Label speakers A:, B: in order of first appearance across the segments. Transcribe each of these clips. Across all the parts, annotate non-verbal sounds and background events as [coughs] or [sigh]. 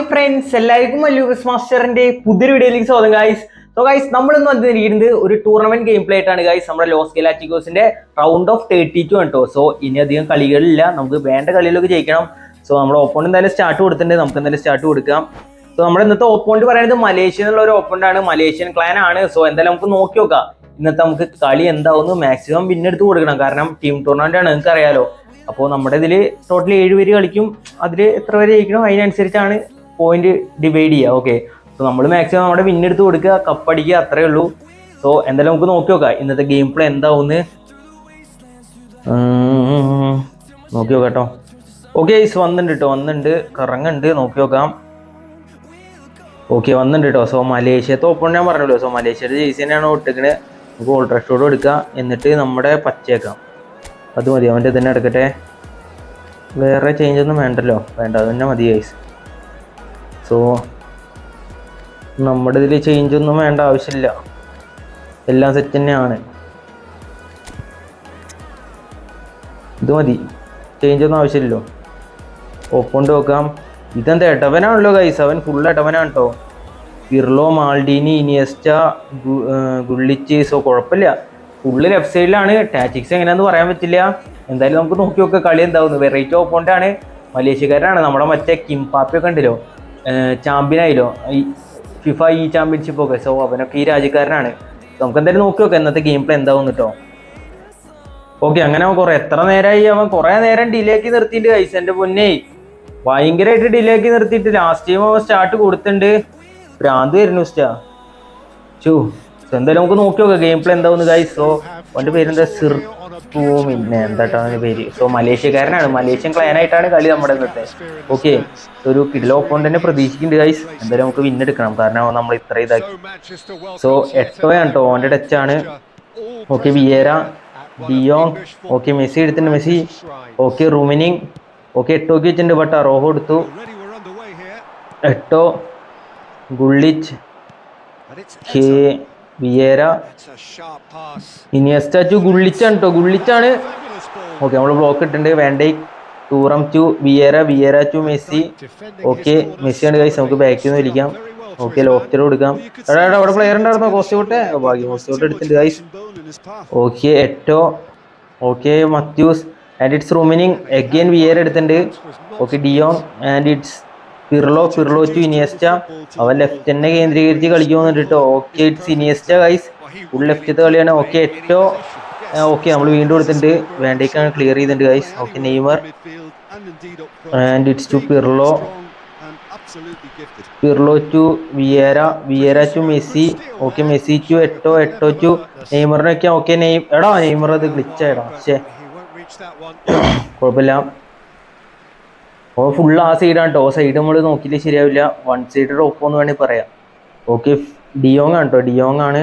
A: Hi friends എല്ലാവർക്കും loose മാസ്റ്ററിന്റെ പുതിയൊരു വീഡിയോയിലേക്ക് സ്വാഗതം ഗൈസ് സോ ഗൈസ് നമ്മൾ ഇന്ന് വന്നിരിക്കുന്നത് ഒരു ടൂർണമെന്റ് ഗെയിം പ്ലേ ആയിട്ടാണ് ഗൈസ് നമ്മുടെ ലോസ് ഗലാറ്റിക്കോസിന്റെ റൗണ്ട് ഓഫ് തേർട്ടി ടു കേട്ടോ സോ ഇനി അധികം കളികളില്ല. നമുക്ക് വേണ്ട കളികളൊക്കെ ജയിക്കണം. സോ നമ്മുടെ ഓപ്പോൺ എന്തായാലും സ്റ്റാർട്ട് കൊടുത്തിട്ടുണ്ട്. നമുക്ക് എന്തായാലും സ്റ്റാർട്ട് കൊടുക്കാം. സോ നമ്മുടെ ഇന്നത്തെ ഓപ്പോണ്ട് പറയുന്നത് മലേഷ്യ എന്നുള്ള ഒരു ഓപ്പോണ്ട് ആണ്. മലേഷ്യൻ ക്ലാൻ ആണ്. സോ എന്തായാലും നമുക്ക് നോക്കി നോക്കാം. ഇന്നത്തെ നമുക്ക് കളി എന്താവുന്നു? മാക്സിമം പിന്നെടുത്ത് കൊടുക്കണം. കാരണം ടീം ടൂർണമെന്റ് ആണ്. നിങ്ങൾക്ക് അറിയാലോ അപ്പോൾ നമ്മുടെ ഇതിൽ ടോട്ടൽ ഏഴ് പേര് കളിക്കും. അതിൽ എത്ര പേര് ജയിക്കണം? അതിനനുസരിച്ചാണ് പോയിന്റ് ഡിവൈഡ് ചെയ്യുക ഓക്കെ സോ നമ്മൾ മാക്സിമം നമ്മുടെ വിന്നെടുത്ത് കൊടുക്കുക കപ്പടിക്കുക അത്രേ ഉള്ളൂ. സോ എന്തായാലും നമുക്ക് നോക്കി നോക്കാം. ഇന്നത്തെ ഗെയിം പ്ലേ എന്താവുന്ന്? ഉം, നോക്കി നോക്കാം ഓക്കെ ഐസ് വന്നിട്ടുണ്ട് കേട്ടോ വന്നിട്ടുണ്ട് കറങ്ങുന്നുണ്ട് നോക്കി നോക്കാം. ഓക്കെ വന്നിട്ടുണ്ട് കേട്ടോ സോ മലേഷ്യത്തെ ഓപ്പൺ ഞാൻ പറഞ്ഞല്ലോ. സോ മലേഷ്യയുടെ ജേഴ്സി തന്നെയാണ് ഒട്ടിക്കണേ നമുക്ക് ഓൾട്രാഷോട് എടുക്കാം. എന്നിട്ട് നമ്മുടെ പച്ചയേക്കാം. അത് മതി. അവന്റെ തന്നെ എടുക്കട്ടെ. വേറെ ചേഞ്ച് ഒന്നും വേണ്ടല്ലോ. വേണ്ട. അത് തന്നെ മതി ഗൈസ് സോ നമ്മുടെ ഇതിൽ ചേഞ്ച് ഒന്നും വേണ്ട ആവശ്യമില്ല. എല്ലാം സെറ്റ് തന്നെയാണ്. ഇത് മതി. ചേഞ്ച് ഒന്നും ആവശ്യമില്ലല്ലോ. ഓപ്പോണ്ട് നോക്കാം ഇതെന്താ എട്ടവനാണല്ലോ ഗൈസ് അവൻ ഫുൾ എട്ടവനാണ് കേട്ടോ Pirlo Maldini Iniesta Gullit so കുഴപ്പമില്ല. ഫുള്ള് ലെഫ്റ്റ് സൈഡിലാണ് ടാറ്റിക്സ് എങ്ങനെയാന്ന് പറയാൻ പറ്റില്ല. എന്തായാലും നമുക്ക് നോക്കി നോക്കാം. കളി എന്താവുന്നു? വെറൈറ്റി ഓപ്പോണ്ടാണ് മലേഷ്യക്കാരാണ് നമ്മുടെ മറ്റേ കിംപാപ്പി ഒക്കെ ഉണ്ടല്ലോ. ചാമ്പ്യൻ ആയില്ലോ. ഈ ഫിഫ ഈ ചാമ്പ്യൻഷിപ്പ് ഒക്കെ. സോ അവനൊക്കെ ഈ രാജ്യക്കാരനാണ്. നമുക്ക് എന്തായാലും നോക്കി നോക്കാം. ഇന്നത്തെ ഗെയിം പ്ലേ എന്താവും കേട്ടോ ഓക്കെ അങ്ങനെ അവൻ കുറെ എത്ര നേരമായി അവൻ കുറെ നേരം ഡിലേ ആക്കി നിർത്തിയിട്ട് കൈസ് എന്റെ പൊന്നേ. ഭയങ്കരമായിട്ട് ഡിലേ ആക്കി നിർത്തിയിട്ട് ലാസ്റ്റ് ടൈം അവൻ സ്റ്റാർട്ട് കൊടുത്തിട്ടുണ്ട് ഭ്രാന്ത് വരുന്നു സ്റ്റാ ചൂ എന്തായാലും നമുക്ക് നോക്കി നോക്കാം. ഗെയിം പ്ലേ എന്താവുന്നു ഗൈസ് അവന്റെ പേരെന്താ? സിർ പിന്നെ എന്താട്ടോ പേര്? സോ മലേഷ്യക്കാരനാണ്. മലേഷ്യൻ ക്ലയനായിട്ടാണ് കളി നമ്മുടെ ഇന്നത്തെ. ഓക്കെ ഒരു കിഡിലോ ഓപ്പോണ്ടന്നെ പ്രതീക്ഷിക്കുന്നുണ്ട് ഗൈസ് എന്തായാലും നമുക്ക് വിന്നെടുക്കണം കാരണം നമ്മൾ ഇത്ര ഇതാക്കി. സോ എട്ടോയാണ് കേട്ടോ ഓന്റെ ടച്ച് ആണ്. Okay Vieira de Jong okay Messi എടുത്തിട്ടുണ്ട്. മെസ്സി. ഓക്കെ റൂമിനിങ് ഓക്കെ എട്ടോക്ക് വെച്ചിട്ടുണ്ട്. ബട്ട് അറോഹോ എടുത്തു. എട്ടോ. ഗുള്ളിച്ച് വിയേര. ടു ഗുള്ളിച്ചാണ് കേട്ടോ ഗുള്ളിച്ചാണ്. ഓക്കെ നമ്മൾ ബ്ലോക്ക് ഇട്ടിട്ടുണ്ട്. വേണ്ടേ Thuram to Vieira Vieira to Messi. Okay മെസ്സിയാണ് guys നമുക്ക് ബാക്കിൽ നിന്ന് വിളിക്കാം. ഓക്കെ ലോഫ്റ്റർ കൊടുക്കാം. എടാ എടാ അവിടെ പ്ലെയർ ഉണ്ടായിരുന്നോ? കോസ്റ്റോട്ടെ ബാക്കി കോസ്റ്റോട്ട് എടുത്തിട്ടുണ്ട് guys okay Eto'o. Okay Matthaus and it's Rummenigge again Vieira എടുത്തിട്ടുണ്ട്. Okay de Jong and it's Pirlo Pirlo to Iniesta അവൻ ലെഫ്റ്റ് തന്നെ കേന്ദ്രീകരിച്ച് കളിക്കുമെന്ന് കേട്ടോ okay it's Iniesta guys full ലെഫ്റ്റത്തെ കളിയാണ്. ഓക്കെ ഏറ്റവും ഓക്കെ നമ്മൾ വീണ്ടും എടുത്തിട്ടുണ്ട്. വേണ്ടേക്കാണ് ക്ലിയർ ചെയ്തിട്ടുണ്ട് guys okay Neymar. And it's to Pirlo Pirlo to Vieira Vieira to Messi okay Messi to Eto'o Eto'o to നെയ്മറിനൊക്കെ okay നെയ് എടാ നെയ്മർ അത് ഗ്ലിച്ചായിടാ പക്ഷേ [coughs] കുഴപ്പമില്ല. ഓ ഫുൾ ആ സൈഡാണ് കേട്ടോ സൈഡ് നമ്മൾ നോക്കിയിട്ട് ശരിയാവില്ല. വൺ സൈഡ് ഓപ്പോ എന്ന് വേണമെങ്കിൽ പറയാം. ഓക്കെ ഡിയോങ് ആണ് കേട്ടോ ഡിയോങ് ആണ്.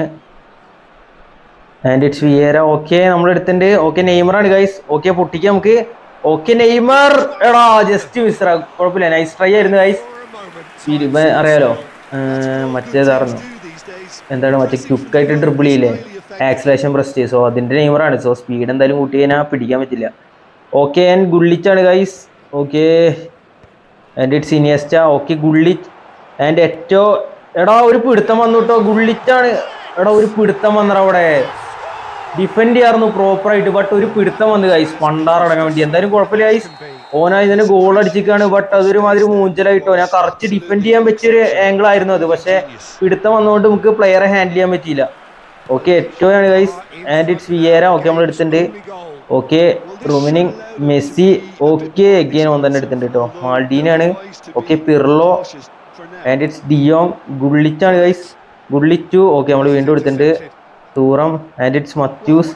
A: ആൻഡ് ഇറ്റ്സ് വിയേര ഓക്കെ നമ്മൾ എടുത്തിട്ടുണ്ട്. ഓക്കെ നെയ്മറാണ് ഗൈസ് ഓക്കെ പൊട്ടിക്കാം നമുക്ക്. ഓക്കെ നെയ്മർ എടാ ജസ്റ്റ് മിസ്റ കുഴപ്പമില്ല. നൈസ് ട്രൈ ആയിരുന്നു ഗൈസ് അറിയാലോ? മറ്റേതായിരുന്നു എന്താണ് മറ്റേ ക്യുക്കായിട്ട് ട്രിപ്പിൾ ചെയ്യില്ലേ? ആക്സലേഷൻ പ്രസ് ചെയ്യും. സോ അതിന്റെ നെയ്മറാണ് സോ സ്പീഡ് എന്തായാലും കൂട്ടി കഴിഞ്ഞാൽ പിടിക്കാൻ പറ്റില്ല. Okay and ഗുള്ളിച്ചാണ് guys okay. And it's Iniesta okay Gullit and ഏറ്റവും എടാ ഒരു പിടുത്തം വന്നു കേട്ടോ ഗുള്ളിറ്റാണ്. എടാ ഒരു പിടുത്തം വന്നറ അവിടെ. ഡിഫെൻഡ് ചെയ്യാറുന്നു പ്രോപ്പറായിട്ട് ബട്ട് ഒരു പിടുത്തം വന്ന് ഗൈസ് പണ്ടാറടങ്ങാൻ വേണ്ടി. എന്തായാലും കുഴപ്പമില്ല ഗൈസ് ഓനാ ഇതിന് ഗോൾ അടിച്ചിരിക്കുകയാണ് ബട്ട് അതൊരു മാതിരി മൂഞ്ചലായിട്ടോ. ഞാൻ കറക്റ്റ് ഡിഫെൻഡ് ചെയ്യാൻ പറ്റിയൊരു ആംഗിൾ ആയിരുന്നു അത്. പക്ഷേ പിടുത്തം വന്നുകൊണ്ട് നമുക്ക് പ്ലെയറെ ഹാൻഡിൽ ചെയ്യാൻ പറ്റിയില്ല. ഓക്കെ ഏറ്റവും ആണ് guys and it's Vieira okay നമ്മൾ എടുത്തിട്ടുണ്ട് okay Rummenigge Messi okay again ഓൻ തന്നെ എടുത്തിട്ടുണ്ട് കേട്ടോ മാൾഡീനാണ്. Okay Pirlo and it's De Jong ഗുള്ളിച്ചാണ് guys ഗുള്ളിച്ചു okay നമ്മൾ വീണ്ടും എടുത്തിട്ടുണ്ട്. സൂറം ആൻഡ് ഇറ്റ്സ് മത്യൂസ്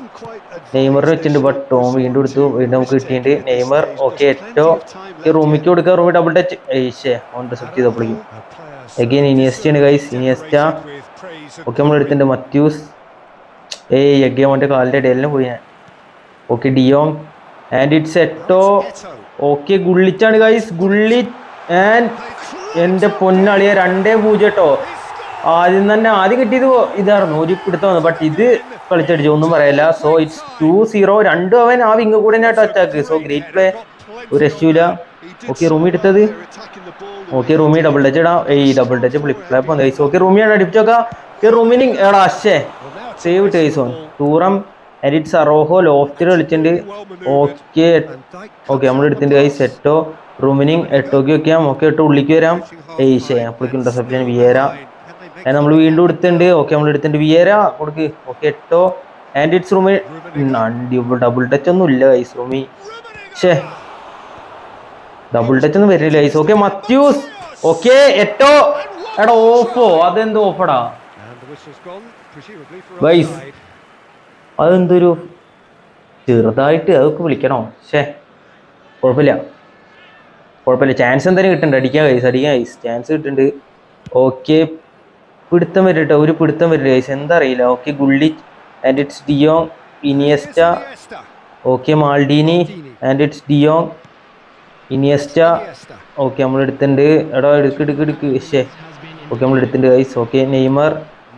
A: നെയ്മറിന് വെച്ചിട്ടുണ്ട് ബട്ട് ടോം വീണ്ടും എടുത്തു. വീണ്ടും നമുക്ക് കിട്ടിയിട്ടുണ്ട്. നെയ്മർ ഓക്കെ ഏറ്റോ റൂമിക്ക് കൊടുക്കുക റൂമി ഡബിൾ ടച്ച് ഏഷ്യേ ഓൺ റിസപ്റ്റ് ചെയ്തപ്പോഴേക്കും. ഇനിയസ്റ്റി ഇനിയസ്റ്റയാണ് ഗൈസ് ഇനിയസ്റ്റ ഓക്കെ നമ്മൾ എടുത്തിട്ടുണ്ട് മത്യൂസ് ഏയ് എഗെയിൻ അവന്റെ കാലിന്റെ ഇടയിലും പോയി ഞാൻ. Okay de Jong and it's Eto'o okay ഗുള്ളിച്ചാണ് guys Gullit and എന്റെ പൊന്നളിയ രണ്ടേ പൂജ്യം കേട്ടോ ആദ്യം തന്നെ ആദ്യം കിട്ടിയത് ഇതായിരുന്നു. ഒരു പിടുത്തം വന്നു. ബട്ട് ഇത് കളിച്ചടിച്ചു. ഒന്നും പറയല്ല. സോ ഇറ്റ്സ് ടു സീറോ രണ്ടും അവൻ ആ വിങ് കൂടെ ടച്ച് ആക്കി സോ ഗ്രേറ്റ് പ്ലേ ഒരു രക്ഷയില്ല ഓക്കെ റൂമി എടുത്തത്. ഓക്കെ റൂമി ഡബിൾ ടച്ച് ഇടാം. ഈ ഡബിൾ ടച്ച് ഫ്ലിപ്പ് ഫ്ലാപ്പ് വന്നു. ഗൈസ് ഓക്കെ റൂമിയാണ് അടിപ്പിച്ചോക്കാം റൂമിന് എടാ അശേ സേവ് ഇട്ട് ഓൺ ടൂറം എഡിറ്റ് സറോഹോ ലോഫ്റ്റിൽ കളിച്ചിട്ടുണ്ട്. ഓക്കെ. ഓക്കെ നമ്മൾ എടുത്തിട്ടുണ്ട് കൈ എട്ടോ. റൂമിനിങ് എട്ടോക്ക് വെക്കാം. ഓക്കെ എട്ടോ ഉള്ളിക്ക് വരാം. ശേ അപ്പോഴേക്കും ചെയ്യാൻ വിയേര. നമ്മൾ വീണ്ടും എടുത്തിട്ടുണ്ട്. ഓക്കെ നമ്മൾ എടുത്തിട്ടുണ്ട് വിയേര. കൊടുക്ക്. Okay Eto'o. And it's Rummy double touch ഒന്നും ഇല്ല ഐസ് റൂമി. ഷേ ഡബിൾ ടച്ച് ഒന്നും വരുന്നില്ല ഐസ് ഓക്കെ മത്യൂസ്. ഓക്കെ എട്ടോ. എടാ ഓഫോ. അതെന്ത് ഓഫടാ. അതെന്തൊരു ചെറുതായിട്ട് അതൊക്കെ വിളിക്കണോ? ഷേ കുഴപ്പമില്ല. കുഴപ്പമില്ല. ചാൻസ് എന്തായാലും കിട്ടുന്നുണ്ട്. അടിക്കാൻ കൈസ് അടിക്കാൻ കൈസ് ചാൻസ് കിട്ടുന്നുണ്ട്. ഓക്കെ പിടുത്തം വരട്ടെ. ഒരു പിടുത്തം വരും കൈസ് എന്താ അറിയില്ല okay Gullit and it's de Jong Iniesta okay Maldini and it's de Jong Iniesta okay നമ്മൾ എടുത്തിട്ടുണ്ട്. എടാ എടുക്ക് എടുക്ക് എടുക്ക്. ഓക്കെ നമ്മൾ എടുത്തിട്ടുണ്ട് guys okay Neymar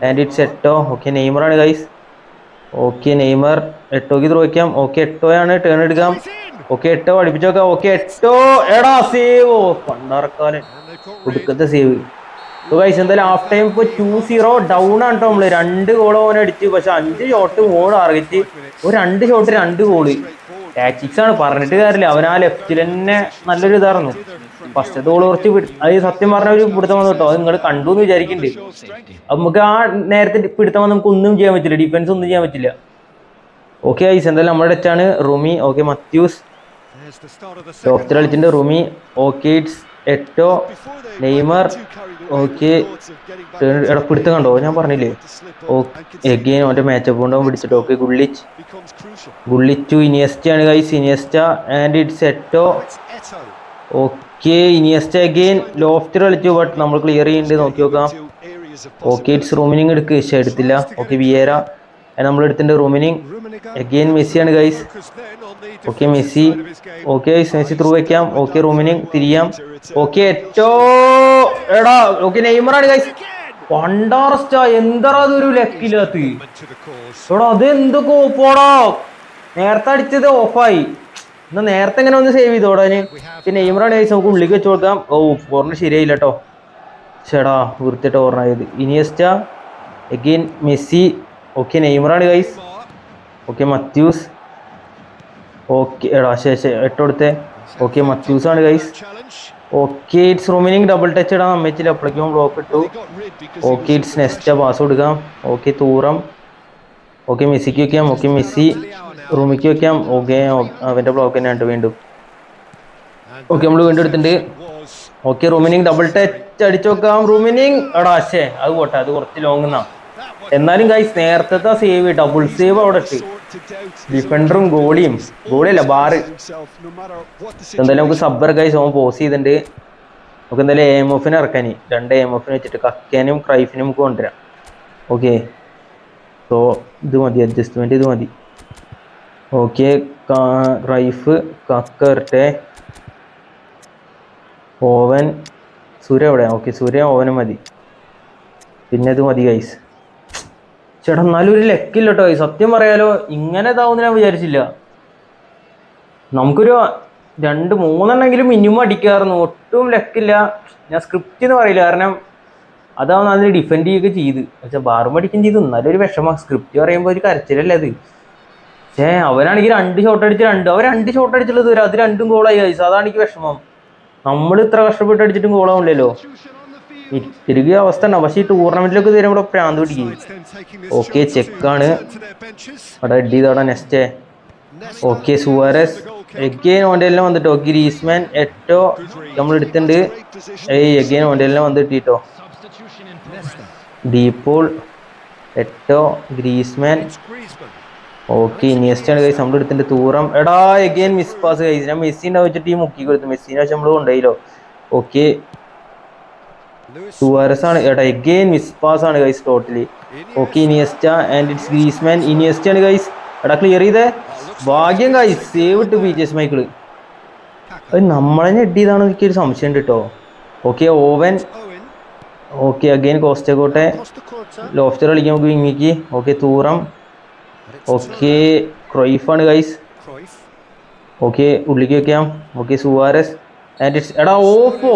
A: and it's Eto'o okay നെയ്മറാണ് guys okay Neymar. എട്ടോക്ക് ത്രോ വയ്ക്കാം ഓക്കെ എട്ടോയാണ് ടേൺ എടുക്കാം. ഓക്കെ എട്ടോ അടുപ്പിച്ച് നോക്കാം. ഓക്കെ എട്ടോ. എടാ സേവ് ഓ പണ്ടാറക്കാലൻ ഒടുക്കത്തെ സേവ് ഗൈസ് എന്തായാലും ഹാഫ് ടൈം ഇപ്പോൾ ടു സീറോ ഡൗൺ ആണ് കേട്ടോ നമ്മൾ. രണ്ട് ഗോൾ ഓൻ അടിച്ച്. പക്ഷെ അഞ്ച് ഷോട്ട് മൂന്ന് ടാർഗറ്റ് ഒരു രണ്ട് ഷോട്ട് രണ്ട് ഗോൾ ടാക്ടിക്സ് ആണ്. പറഞ്ഞിട്ട് കാര്യമില്ല. അവൻ ആ ലെഫ്റ്റിൽ തന്നെ നല്ലൊരു ഇതായിരുന്നു. ഫസ്റ്റ് ഗോൾ കുറച്ച് അത് സത്യം പറഞ്ഞ ഒരു പിടുത്തം വന്നു കേട്ടോ. അത് നിങ്ങൾ കണ്ടു എന്ന് വിചാരിക്കുന്നുണ്ട് നമുക്ക് ആ നേരത്തെ പിടുത്തം വന്ന് നമുക്ക് ഒന്നും ചെയ്യാൻ പറ്റില്ല. ഡിഫൻസ് ഒന്നും ചെയ്യാൻ പറ്റില്ല. ഓക്കെ ഐസ് എന്തായാലും നമ്മുടെ അടുത്താണ് റൂമി. Okay Matthaus. ലോഫ്റ്റ് കളിച്ചിട്ടുണ്ട് റൂമി. Okay it's Eto'o Neymar. Okay പിടുത്തം കണ്ടോ? ഞാൻ പറഞ്ഞില്ലേ? എഗെയിൻ അവന്റെ മാച്ചപ്പ് കൊണ്ടുപോകാൻ പിടിച്ചിട്ട്. ഓക്കെ ഗുള്ളിച്ച് ഗുള്ളിച്ചു ഇനിയസ്റ്റ ആണ് guys Iniesta and it's Eto'o. Okay Iniesta again loft കളിച്ചു ബട്ട് നമ്മൾ ക്ലിയർ ചെയ്യുന്നുണ്ട് നോക്കി നോക്കാം. ഓക്കെ ഇറ്റ്സ് റൂമിനിങ് എടുക്ക്. പക്ഷേ എടുത്തില്ല. ഓക്കെ വിയേര നമ്മൾ എടുത്തിട്ടുണ്ട് Rummenigge again മെസ്സിയാണ് guys okay Messi okay Messi through വയ്ക്കാം ഓക്കെ റൂമിനിങ് തിരിയാം. ഓക്കെ ഏറ്റോ എടാ ഓക്കെ നെയ്മറാണ് ഗൈസ് പണ്ടാറസ്റ്റാ. എന്താ അതൊരു ലക്കില്ലാത്ത? എടാ അത് എന്തൊക്കെ ഓപ്പോടാ നേരത്തെ അടിച്ചത് ഓഫായി എന്നാ നേരത്തെ ഇങ്ങനെ ഒന്ന് സേവ് ചെയ്തോടാന് പിന്നെ ഇമ്രാൻ ഏസ് നമുക്ക് ഉള്ളിലേക്ക് വെച്ച് കൊടുക്കാം. ഓ ഓർണ ശരിയായില്ല കേട്ടോ ചേടാ വൃത്തിട്ട് ഓർണായത് ഇനിയസ്റ്റ എഗെയിൻ മെസ്സി. ഓക്കെ നെയ്മറാണ് ഗൈസ് ഓക്കെ മത്യൂസ് ഓക്കെ എടാ ശേഷം എട്ടോടുത്തെ ഓക്കെ മത്യൂസ് ആണ് guys okay it's Rummenigge double touch ഇടാൻ അമ്മച്ചില്ല അപ്പോഴേക്കും ബ്ലോക്ക് ഇട്ടു. ഓക്കെ ഇറ്റ്സ് നെക്സ്റ്റ് പാസ് കൊടുക്കാം. Okay Thuram. ഓക്കെ മെസ്സിക്ക് വെക്കാം. Okay Messi. റൂമിക്ക് വെക്കാം. ഓക്കെ അവന്റെ ബ്ലോക്ക് തന്നെ ഉണ്ട് വീണ്ടും. ഓക്കെ നമ്മൾ വീണ്ടും എടുത്തിട്ടുണ്ട്. ഓക്കെ റൂമിനിങ് ഡബിൾ ടച്ച് അടിച്ചു നോക്കാം റൂമിനിങ് എടാ ശേ അത് പോട്ടെ അത് കുറച്ച് ലോങ് എന്നാ എന്നാലും ഗൈസ് നേരത്തെ സേവ് ഡബിൾ സേവ് അവിടെ ഇട്ട്. ഡിഫൻഡറും ഗോളിയും ഗോളിയല്ല ബാറ് എന്തായാലും നമുക്ക് സബ്ബർ ഗൈസ് ഓൻ പോസ് ചെയ്തിട്ടുണ്ട്. നമുക്ക് എന്തായാലും എം എഫിനെ ഇറക്കാനി രണ്ട് എം എഫിന് വെച്ചിട്ട് കക്കാനും ക്രൈഫിനും നമുക്ക് കൊണ്ടുവരാം. ഓക്കെ. സോ ഇത് മതി അഡ്ജസ്റ്റ്മെന്റ് ഇത് മതി. ഓക്കെ റൈഫ് കക്കർട്ടെ ഓവൻ സൂര്യ എവിടെ ഓക്കെ സൂര്യ ഓവനും മതി. പിന്നെ ഇത് മതി ഗൈസ് ചേട്ടാ എന്നാലും ഒരു ലെക്കില്ല കേട്ടോ സത്യം പറയാലോ ഇങ്ങനെ ഇതാവുന്ന ഞാൻ വിചാരിച്ചില്ല. നമുക്കൊരു രണ്ട് മൂന്നെണ്ണെങ്കിലും മിനിമം അടിക്കാറുന്നു ഒട്ടും ലെക്കില്ല. ഞാൻ സ്ക്രിപ്റ്റ് എന്ന് പറയില്ല കാരണം അതാവുന്ന അതിന് ഡിഫെൻഡ് ചെയ്യുകയൊക്കെ ചെയ്ത്. പക്ഷെ ബാറും അടിക്കുകയും ചെയ്തു. എന്നാലും ഒരു വിഷമം. സ്ക്രിപ്റ്റ് പറയുമ്പോൾ ഒരു കരച്ചിലല്ലേ അത്? പക്ഷേ അവനാണെങ്കിൽ രണ്ട് ഷോട്ട് അടിച്ച് രണ്ട്. അവർ രണ്ട് ഷോട്ട് അടിച്ചുള്ളത് വരും അത് രണ്ടും ഗോളായി കഴിച്ചു അതാണ് എനിക്ക് വിഷമം. നമ്മൾ ഇത്ര കഷ്ടപ്പെട്ട് അടിച്ചിട്ടും ഗോളാവില്ലല്ലോ തിരികെ അവസ്ഥ ഉണ്ടാവും പക്ഷേ ഈ ടൂർണമെന്റിലൊക്കെ തീരെ ഇവിടെ പ്രാന്ത് പിടിക്കും. ഓക്കെ ചെക്കാണ് അവിടെ ഹെഡ് ചെയ്തവിടെ നെക്സ്റ്റ് ഓക്കെ സുവാരസ്. എഗെയിൻ ഓന്റെല്ലാം വന്നിട്ടോ? Griezmann Eto'o? നമ്മൾ എടുത്തിട്ടുണ്ട്. ഏയ് എഗെയിൻ ഓന്റെല്ലാം വന്നിട്ട് കേട്ടോ ഡീപ്പോൾ എട്ടോ? ഗ്രീസ്മാൻ. ഓക്കെ ഇനിയസ്റ്റാണ് കൈസ് നമ്മൾ എടുത്തിട്ട് തൂറം. എടാ എഗെയിൻ മിസ് പാസ് കൈസ് ഞാൻ മെസ്സിന്റെ വെച്ചിട്ട് ഈ മുക്കി കൊടുത്തു. മെസ്സിനെ വെച്ച് നമ്മൾ കൊണ്ടുപോയില്ലോ. ഓക്കെ. ാണ് എടാ എഗെയിൻ മിസ് പാസ് ആണ് guys totally okay Iniesta and it's Griezmann Iniesta ആണ് ഗൈസ് എടാ ക്ലിയർ ചെയ്തേ? ഭാഗ്യം ഗൈസ് സേവ് ഇട്ട് പി ജി എസ് മൈക്കിൾ അത് നമ്മളെ ഞെട്ടിയതാണ് എനിക്ക് എനിക്കൊരു സംശയം ഉണ്ട് കേട്ടോ ഓക്കെ ഓവൻ ഓക്കെ അഗെയിൻ കോസ്റ്റക്കോട്ടെ ലോഫ്റ്റർ കളിക്കാൻ നമുക്ക് വിങ്ങിക്ക്. Okay Thuram. ഓക്കെ ക്രൊയ്ഫാണ് ഗൈസ് ഓക്കെ ഉള്ളിക്ക് വെക്കാം. Okay Suarez. ആൻഡ് ഇറ്റ്സ് എടാ ഓഫോ.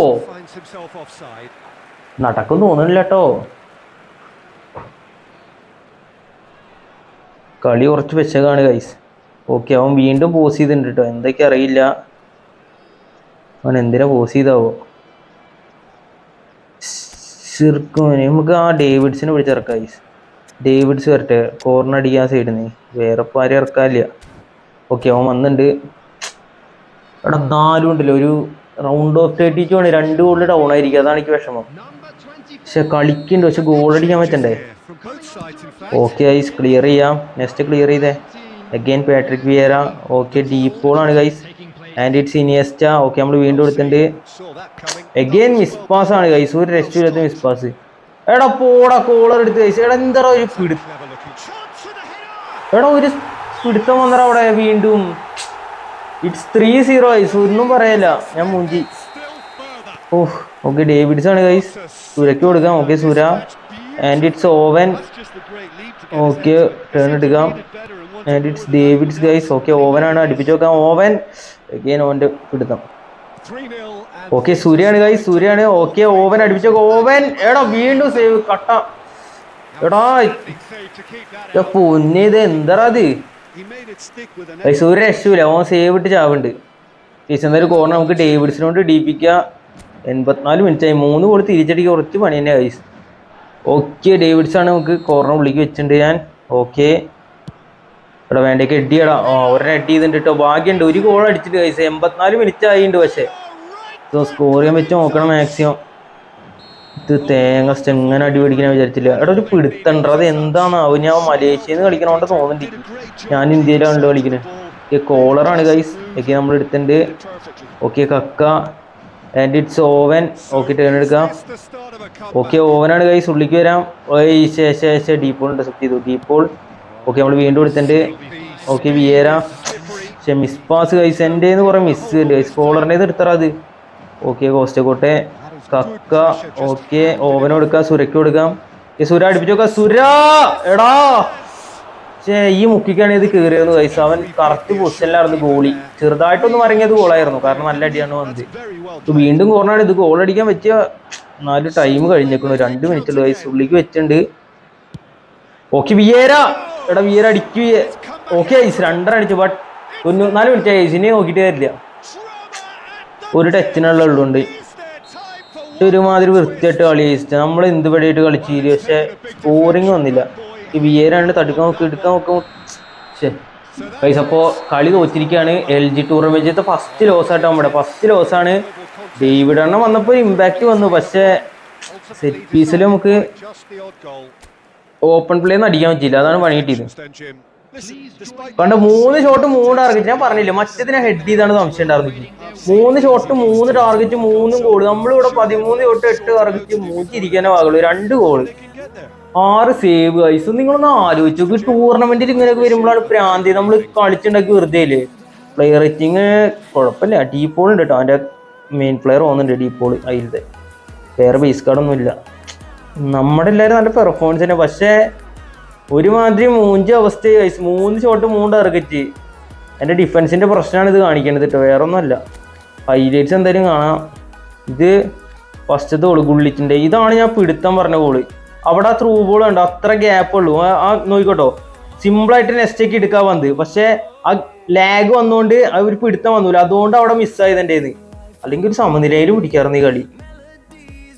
A: നടക്കും തോന്നുന്നില്ല കേട്ടോ കളി കുറച്ച് വെച്ചതാണ് ഗൈസ് ഓക്കെ അവൻ വീണ്ടും പോസ് ചെയ്തിട്ടുണ്ട് കേട്ടോ എന്തൊക്കെ അറിയില്ല. അവൻ എന്തിനാ പോസ് ചെയ്താവോ? ശരിക്കും നമുക്ക് ആ ഡേവിഡ്സിനെ വിളിച്ചിറക്കാം ഗൈസ് ഡേവിഡ്സ് വരട്ടെ കോർണർ അടിക്കാൻ സൈഡിൽ വേറെ ഇപ്പോൾ ആരും ഇറക്കാനില്ല. ഓക്കെ അവൻ വന്നിട്ടുണ്ട് എടാ നാലും ഉണ്ടല്ലോ. ഒരു റൗണ്ട് ഓഫ് തേർട്ടിക്ക് ആണ്. രണ്ട് ഗോളിൽ ഡൗൺ ആയിരിക്കും. അതാണ് എനിക്ക് വിഷമം.
B: Number 20
A: പക്ഷെ കളിക്കുന്നുണ്ട്. പക്ഷെ ഗോൾ അടിക്കാൻ പറ്റണ്ടേ. ഓക്കെ ഐസ് ക്ലിയർ ചെയ്യാം. നെക്സ്റ്റ് ക്ലിയർ ചെയ്തേ. Again Patrick Vieira okay deep ball ആണ് guys and it's Iniesta okay നമ്മൾ വീണ്ടും എടുത്തിട്ടുണ്ട്. അഗെയിൻ മിസ് പാസ് ആണ് ഗൈസ് ഒരു രക്ഷയില്ലാത്ത മിസ് പാസ് എടാ പോടാ കോളർ എടുത്ത് കഴിച്ചു. എടാ എന്താ ഒരു പിടി
B: Clever looking shot to the header.
A: എടാ ഒരു പിടുത്തം വന്നറ അവിടെ വീണ്ടും. ഇറ്റ്സ് ത്രീ സീറോ ഐസ് ഒന്നും പറയല്ല. ഞാൻ മുഞ്ചി. ഓഹ് ഓക്കെ ഡേവിഡ്സ് ആണ് ഗൈസ് സുരയ്ക്ക് കൊടുക്കാം. ഓക്കെ സുര. And it's Owen okay turn എടുക്കാം. And it's Davids guys okay ഓവനാണ് അടുപ്പിച്ച് നോക്കാം ഓവൻ ഓവന്റെ പിടുത്തം.
B: 3-0 and
A: ഓക്കെ സൂര്യാണ് കൈ സൂര്യാണ് ഓക്കെ ഓവൻ അടിപ്പിച്ച ഓവൻ എടാ വീണ്ടും സേവ് കട്ട. എടാ പൊന്നെ എന്താ അത്? സൂര്യൻ രക്ഷൂല. ഓൻ സേവ് ഇട്ട് ചാവുണ്ട്. ഈശ്വര കോർണർ നമുക്ക് ഡേവിഡ്സിനോട് ഡീപ്പിക്കുക എൺപത്തിനാല് മിനിറ്റ് ആയി. മൂന്ന് ഗോൾ തിരിച്ചടിക്ക് കുറച്ച് പണി തന്നെ ഗൈസ് ഓക്കെ ഡേവിഡ്സ് ആണ് നമുക്ക് കോർണർ ഉള്ളിലേക്ക് വെച്ചിട്ടുണ്ട് ഞാൻ. ഓക്കെ ഇവിടെ വേണ്ടേക്ക് എഡിയടാ ഒരെണ്ണം എഡ് ചെയ്തിട്ട് ഭാഗ്യമുണ്ട് ഒരു ഗോൾ അടിച്ചിട്ട് കൈസ് എൺപത്തിനാല് മിനിറ്റ് ആയിട്ടുണ്ട് പക്ഷേ. സോ സ്കോർ ചെയ്യാൻ വെച്ച് നോക്കണം മാക്സിമം ഇത് തേങ്ങ എങ്ങനെ അടി പിടിക്കാൻ വിചാരിച്ചില്ല. എടാ ഒരു പിടുത്തണ്ട അത് എന്താണാവും ഞാൻ മലേഷ്യയിൽ നിന്ന് കളിക്കണോണ്ട് തോന്നുന്നുണ്ട്. ഞാൻ ഇന്ത്യയിലാണല്ലോ കളിക്കുന്നത് ഈ കോളറാണ് ഗൈസ് ഓക്കെ നമ്മൾ എടുത്തിട്ടുണ്ട്. Okay Kaka. And it's Owen okay turn എടുക്കാം. ഓക്കെ ഓവനാണ് ഗൈസ് ഉള്ളിക്ക് വരാം. ഓയ് ശേഷം ശേഷം ഡീപ്പോൾ ഇന്റർസെപ്റ്റ് ചെയ്തു. ഡീപ്പോൾ ഓക്കെ നമ്മൾ വീണ്ടും എടുത്തിട്ടുണ്ട്. Okay Vieira. പക്ഷെ മിസ് പാസ് ഗൈസ് എന്റെ കുറേ മിസ് ഗൈസ് കോളറിന്റെ എടുത്തറ അത്. ഓക്കെ കോസ്റ്റക്കോട്ടെ കക്ക ഓക്കെ ഓവനും കൊടുക്കാം സുരയ്ക്ക് കൊടുക്കാം. സുര അടുപ്പിച്ച് നോക്കാം. സുര! എടാ! പക്ഷേ ഈ മുക്കിക്കാണ് ഇത് കയറിയത് കൈസ് അവൻ കറക്റ്റ് പൊസിഷനിലായിരുന്നു ഗോളി ചെറുതായിട്ടൊന്നും ഇറങ്ങിയത് ഗോളായിരുന്നു കാരണം നല്ല അടിയാണ് വന്നത് വീണ്ടും കോർണാണ് ഇത്. ഗോൾ അടിക്കാൻ പറ്റിയ നാല് ടൈം കഴിഞ്ഞേക്കുന്നു രണ്ട് മിനിറ്റ് ഉള്ളു കൈസ് ഉള്ളിക്ക് വെച്ചിട്ടുണ്ട്. Okay Vieira! എടാ വിയേര അടിക്കു. ഓക്കെ ഐസ് രണ്ടര അടിച്ചു ബട്ട് തൊണ്ണൂറ്റിനാല് മിനിറ്റ് ഐസിനെ നോക്കിയിട്ട് വരില്ല. ഒരു ടച്ചിനുള്ള ഉള്ളുണ്ട് ഒരുമാതിരി വൃത്തിയായിട്ട് കളി ജയിച്ചിട്ട് നമ്മൾ എന്ത് പടിയായിട്ട് കളിച്ചില്ല പക്ഷെ സ്കോറിങ് വന്നില്ല. ഈ വിയരാണ്ട് തടുക്കാൻ നോക്കി എടുക്കാൻ നോക്കും ശേ പൈസ അപ്പോൾ കളി തോറ്റിരിക്കുകയാണ് എൽ ജി ടൂർണമെന്റിലത്തെ ഫസ്റ്റ് ലോസ് ആട്ടോ നമ്മുടെ. ഫസ്റ്റ് ലോസ് ആണ്. ഡേവിഡ് എണ്ണം വന്നപ്പോൾ ഇമ്പാക്റ്റ് വന്നു പക്ഷേ സെറ്റ് പീസിൽ നമുക്ക് ഓപ്പൺ പ്ലേന്ന് അടിക്കാൻ പറ്റിയില്ല. അതാണ് പണി കിട്ടിയത്. കണ്ട മൂന്ന് ഷോട്ട് മൂന്ന് ടാർഗറ്റ് ഞാൻ പറഞ്ഞില്ല മറ്റേതിനെ ഹെഡ് ചെയ്താണ് സംശയം ഉണ്ടായിരുന്നു മൂന്ന് ഷോട്ട് മൂന്ന് ടാർഗറ്റ് മൂന്നും ഗോൾ നമ്മളിവിടെ പതിമൂന്ന് ഷോട്ട് എട്ട് ടാർഗറ്റ് മൂച്ചിരിക്കാനേ ആകുള്ളൂ രണ്ട്
B: can
A: ആറ് സേവ് ഐസ് നിങ്ങളൊന്ന് ആലോചിച്ചു നോക്ക്. ടൂർണമെന്റിൽ ഇങ്ങനെയൊക്കെ വരുമ്പോഴാണ് പ്രാന്തി. നമ്മൾ കളിച്ചുണ്ടാക്കി വെറുതെ ഇല്ലേ പ്ലെയർ റേറ്റിംഗ് കുഴപ്പമില്ല. ഡീപ്പോൾ ഉണ്ട് കേട്ടോ അവന്റെ മെയിൻ പ്ലെയർ പോകുന്നുണ്ട് ഡീപ്പോൾ അതിലത്തെ. വേറെ ബേസ് കാർഡൊന്നും ഇല്ല നമ്മുടെ എല്ലാവരും നല്ല പെർഫോമൻസ് തന്നെ. പക്ഷേ ഒരുമാതിരി മൂഞ്ച അവസ്ഥ മൂന്ന് ഷോട്ട് മൂന്ന് ടാർഗറ്റ് എന്റെ ഡിഫൻസിന്റെ പ്രശ്നമാണ് ഇത് കാണിക്കേണ്ടത് കേട്ടോ വേറെ ഒന്നുമല്ല ഹൈലൈറ്റ്സ് എന്തായാലും കാണാം. ഇത് ഫസ്റ്റത്തെ ഗോൾ ഗുള്ളിച്ചിന്റെ ഇതാണ് ഞാൻ പിടുത്തം പറഞ്ഞ ഗോൾ അവിടെ ആ ത്രൂ ബോൾ ഉണ്ട് അത്ര ഗ്യാപ്പ് ഉള്ളൂ. ആ- നോക്കിക്കോട്ടോ. സിമ്പിളായിട്ട് നെസ്റ്റേക്ക് എടുക്കാൻ വന്നത്. പക്ഷേ ആ ലാഗ് വന്നുകൊണ്ട് ഒരു പിടുത്തം വന്നില്ല അതുകൊണ്ട് അവിടെ മിസ്സായതെന്റെ അല്ലെങ്കിൽ ഒരു സമനിലയിൽ പിടിക്കാറുണ്ട് ഈ കളി.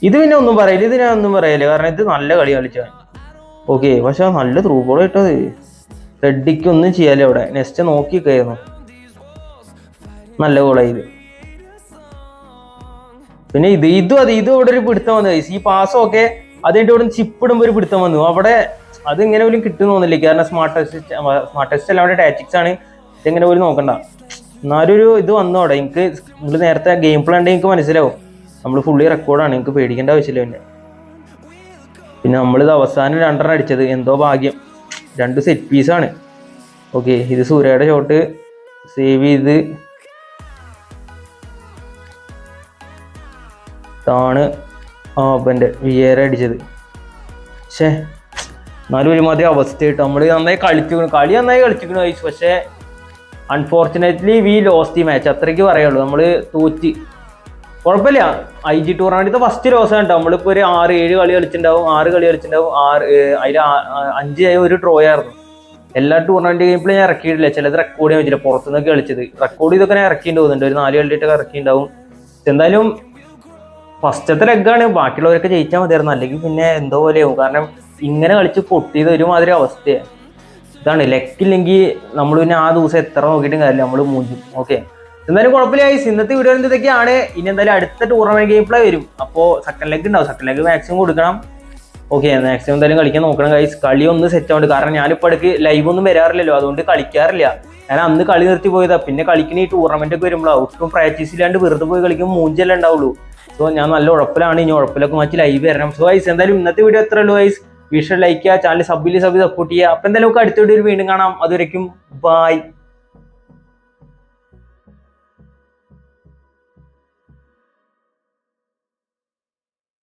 A: ഇത് പിന്നെ ഒന്നും പറയില്ല ഇത് ഞാൻ ഒന്നും പറയില്ല. കാരണം ഇത് നല്ല കളി കളിച്ചാണ് ഓക്കെ പക്ഷെ നല്ല ത്രൂ ബോൾ ഇട്ടത്. റെഡിക്ക് ഒന്നും ചെയ്യാല്ലേ അവിടെ. നെക്സ്റ്റ് നോക്കിയൊക്കെയായിരുന്നു നല്ല ഗോളായത് പിന്നെ ഇത് ഇതും അത് ഇതും ഇവിടെ ഒരു പിടുത്തം വന്നു ഈ ഈ ഒക്കെ അതിന്റെ ഇവിടെ ചിപ്പിടുമ്പോൾ ഒരു പിടുത്തം വന്നു. അവിടെ അത് ഇങ്ങനെ പോലും കിട്ടുന്നു തോന്നില്ല. കാരണം സ്മാർട്ട് ടെസ്റ്റ് സ്മാർട്ട് ടെസ്റ്റ് അല്ല അവിടെ ടാറ്റിക്സ് ആണ്. ഇതെങ്ങനെ പോലും നോക്കണ്ട. എന്നാലും ഒരു ഇത് വന്നു അവിടെ. എനിക്ക് നിങ്ങൾ നേരത്തെ ഗെയിം പ്ലാൻ എനിക്ക് മനസ്സിലാവും. നമ്മൾ ഫുള്ളി റെക്കോർഡാണ് നിങ്ങൾക്ക് പേടിക്കേണ്ട ആവശ്യമില്ല പിന്നെ. പിന്നെ നമ്മളിത് അവസാനം രണ്ടെണ്ണം അടിച്ചത്. എന്തോ ഭാഗ്യം. രണ്ട് സെറ്റ് പീസാണ് ഓക്കെ ഇത് സൂര്യയുടെ ഷോട്ട് സേവ് ചെയ്ത് താണ് ആ അപ്പന്റെ വിയേര അടിച്ചത്. പക്ഷേ എന്നാലും ഒരുമാതിരി അവസ്ഥയായിട്ട് നമ്മൾ നന്നായി കളിച്ചിരിക്കണം കളി നന്നായി കളിച്ചിരിക്കണം പക്ഷേ അൺഫോർച്ചുനേറ്റ്ലി വി ലോസ്റ്റ് ഈ മാച്ച് അത്രയ്ക്ക് പറയുള്ളൂ. നമ്മൾ തോറ്റ്. കുഴപ്പമില്ല. I G tournament first loss കേട്ടോ നമ്മളിപ്പോ ഒരു ആറ് ഏഴ് കളി കളിച്ചിട്ടുണ്ടാവും. ആറ് കളി കളിച്ചിട്ടുണ്ടാവും. ആറ് അതിൽ അഞ്ച് ഒരു ഡ്രോ ആയിരുന്നു. എല്ലാ ടൂർണമെന്റ് ഗെയിമിലും ഞാൻ ഇറക്കിയിട്ടില്ല. ചിലത് റെക്കോർഡ് ചെയ്യാൻ പറ്റില്ല പുറത്തുനിന്നൊക്കെ കളിച്ചത്. റെക്കോർഡ് ചെയ്തൊക്കെ ഞാൻ ഇറക്കി പോകുന്നുണ്ട് ഒരു നാല് കളിയിട്ടൊക്കെ ഇറക്കിയിട്ടുണ്ടാവും. എന്തായാലും ഫസ്റ്റത്തെ ലെഗാണ് ബാക്കിയുള്ളവരൊക്കെ ജയിച്ചാൽ മതിയായിരുന്നു. അല്ലെങ്കിൽ പിന്നെ എന്തോ പോലെയാവും കാരണം ഇങ്ങനെ കളിച്ച് പൊട്ടിയത് ഒരുമാതിരി അവസ്ഥയാണ് ഇതാണ്. ലെക്കില്ലെങ്കിൽ നമ്മൾ പിന്നെ ആ ദിവസം എത്ര നോക്കിയിട്ടും കാര്യമില്ല. നമ്മൾ മൂഞ്ചും ഓക്കെ എന്തായാലും കുഴപ്പമില്ല ഗൈസ് ഇന്നത്തെ വീഡിയോ എന്തൊക്കെയാണ് ഇനി എന്തായാലും അടുത്ത ടൂർണമെന്റ് ഗെയിം പ്ലേ വരും. അപ്പോൾ സെക്കൻഡ് ലെഗ് ഉണ്ടാവും. സെക്കൻഡ് ലെഗ് മാക്സിമം കൊടുക്കണം. ഓക്കെ മാക്സിമം എന്തായാലും കളിക്കാൻ നോക്കണം ഗൈസ് കളി ഒന്ന് സെറ്റ് ആവുന്നുണ്ട് കാരണം ഞാനിപ്പോൾ ഇടയ്ക്ക് ലൈവ് ഒന്നും വരാറില്ലല്ലോ. അതുകൊണ്ട് കളിക്കാറില്ല. ഞാൻ അന്ന് കളി നിർത്തി പോയതാ. പിന്നെ കളിക്കുന്ന ഈ ടൂർണമെന്റ് ഒക്കെ വരുമ്പോഴാണ് ഒട്ടും പ്രാക്ടീസ് ഇല്ലാണ്ട് വെറുതെ പോയി കളിക്കുമ്പോൾ മൂഞ്ചല്ലേ ഉണ്ടാവുള്ളൂ. സോ ഞാൻ നല്ല ഉഴപ്പിലാണ്. ഇനി ഉഴപ്പിലൊക്കെ മാറ്റി ലൈവ് വരണം. സോ ഗൈസ് എന്തായാലും ഇന്നത്തെ വീഡിയോ എത്ര ഉള്ളൂ ഗൈസ് വീഡിയോ ലൈക്ക് ചാനൽ സബ്ബിൽ സബ് സപ്പോർട്ട് ചെയ്യുക. അപ്പം എന്തായാലും നമുക്ക് അടുത്ത വീഡിയോയിൽ വീണ്ടും കാണാം. അതുവരയ്ക്കും ബൈ